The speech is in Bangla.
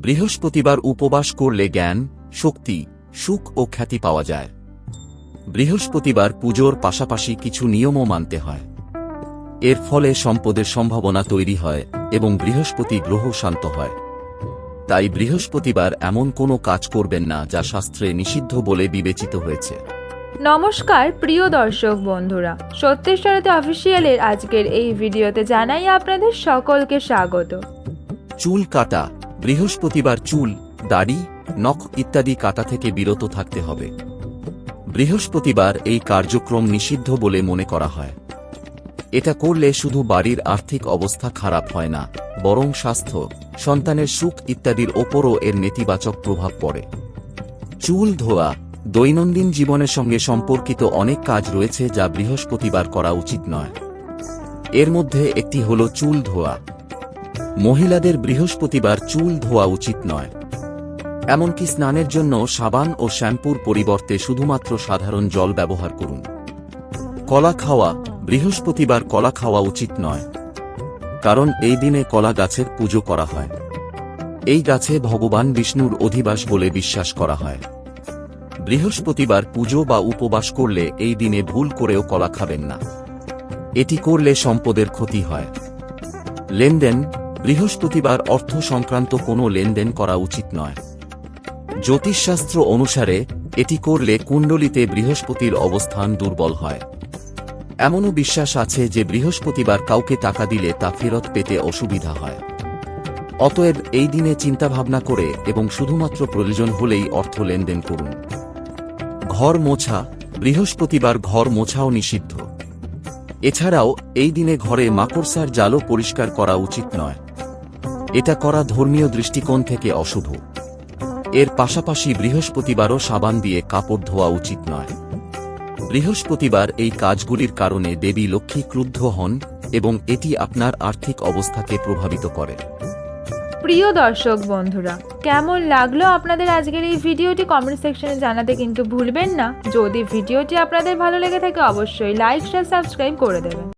বৃহস্পতিবার উপবাস করলে জ্ঞান শক্তি সুখ ও খ্যাতি পাওয়া যায়। বৃহস্পতিবার পুজোর পাশাপাশি কিছু নিয়মও মানতে হয়। এর ফলে সম্পদের সম্ভাবনা তৈরি হয় এবং বৃহস্পতি গ্রহ শান্ত হয়। তাই বৃহস্পতিবার এমন কোনো কাজ করবেন না যা শাস্ত্রে নিষিদ্ধ বলে বিবেচিত হয়েছে। নমস্কার প্রিয় দর্শক বন্ধুরা। সত্যেশ্বরতে অফিসিয়ালের আজকের এই ভিডিওতে জানাই আপনাদের সকলকে স্বাগত। চুল কাটা বৃহস্পতিবার চুল, দাড়ি, নখ ইত্যাদি কাটা থেকে বিরত থাকতে হবে। বৃহস্পতিবার এই কার্যক্রম নিষিদ্ধ বলে মনে করা হয়। এটা করলে শুধু বাড়ির আর্থিক অবস্থা খারাপ হয় না, বরং স্বাস্থ্য, সন্তানের সুখ ইত্যাদির ওপরও এর নেতিবাচক প্রভাব পড়ে। চুল ধোয়া, দৈনন্দিন জীবনের সঙ্গে সম্পর্কিত অনেক কাজ রয়েছে যা বৃহস্পতিবার করা উচিত নয়। এর মধ্যে একটি হল চুল ধোয়া। মহিলাদের বৃহস্পতিবার চুল ধোয়া উচিত নয়। এমনকি স্নানের জন্য সাবান ও শ্যাম্পুর পরিবর্তে শুধুমাত্র সাধারণ জল ব্যবহার করুন। কলা খাওয়া, বৃহস্পতিবার কলা খাওয়া উচিত নয়। কারণ এই দিনে কলা গাছের পুজো করা হয়। এই গাছে ভগবান বিষ্ণুর অধিবাস বলে বিশ্বাস করা হয়। বৃহস্পতিবার পুজো বা উপবাস করলে এই দিনে ভুল করেও কলা খাবেন না। এটি করলে সম্পদের ক্ষতি হয়। লেনদেন বৃহস্পতিবার অর্থ সংক্রান্ত কোনো লেনদেন করা উচিত নয়। জ্যোতিষশাস্ত্র অনুসারে এটি করলে কুণ্ডলিতে বৃহস্পতির অবস্থান দুর্বল হয়। এমনও বিশ্বাস আছে যে বৃহস্পতিবার কাউকে টাকা দিলে তা ফেরত পেতে অসুবিধা হয়। অতএব এই দিনে চিন্তাভাবনা করে এবং শুধুমাত্র প্রয়োজন হলেই অর্থ লেনদেন করুন। ঘর মোছা, বৃহস্পতিবার ঘর মোছাও নিষিদ্ধ। এছাড়াও এই দিনে ঘরে মাকড়সার জালও পরিষ্কার করা উচিত নয়। এটা করা ধর্মীয় দৃষ্টিকোণ থেকে অশুভ। এর পাশাপাশি বৃহস্পতিবারও সাবান দিয়ে কাপড় ধোয়া উচিত নয়। বৃহস্পতিবার এই কাজগুলির কারণে দেবী লক্ষ্মী ক্রুদ্ধ হন এবং এটি আপনার আর্থিক অবস্থাকে প্রভাবিত করে। প্রিয় দর্শক বন্ধুরা, কেমন লাগল আপনাদের আজকের এই ভিডিওটি কমেন্ট সেকশনে জানাতে কিন্তু ভুলবেন না। যদি ভিডিওটি আপনাদের ভালো লেগে থাকে, অবশ্যই লাইক শেয়ার সাবস্ক্রাইব করে দেবেন।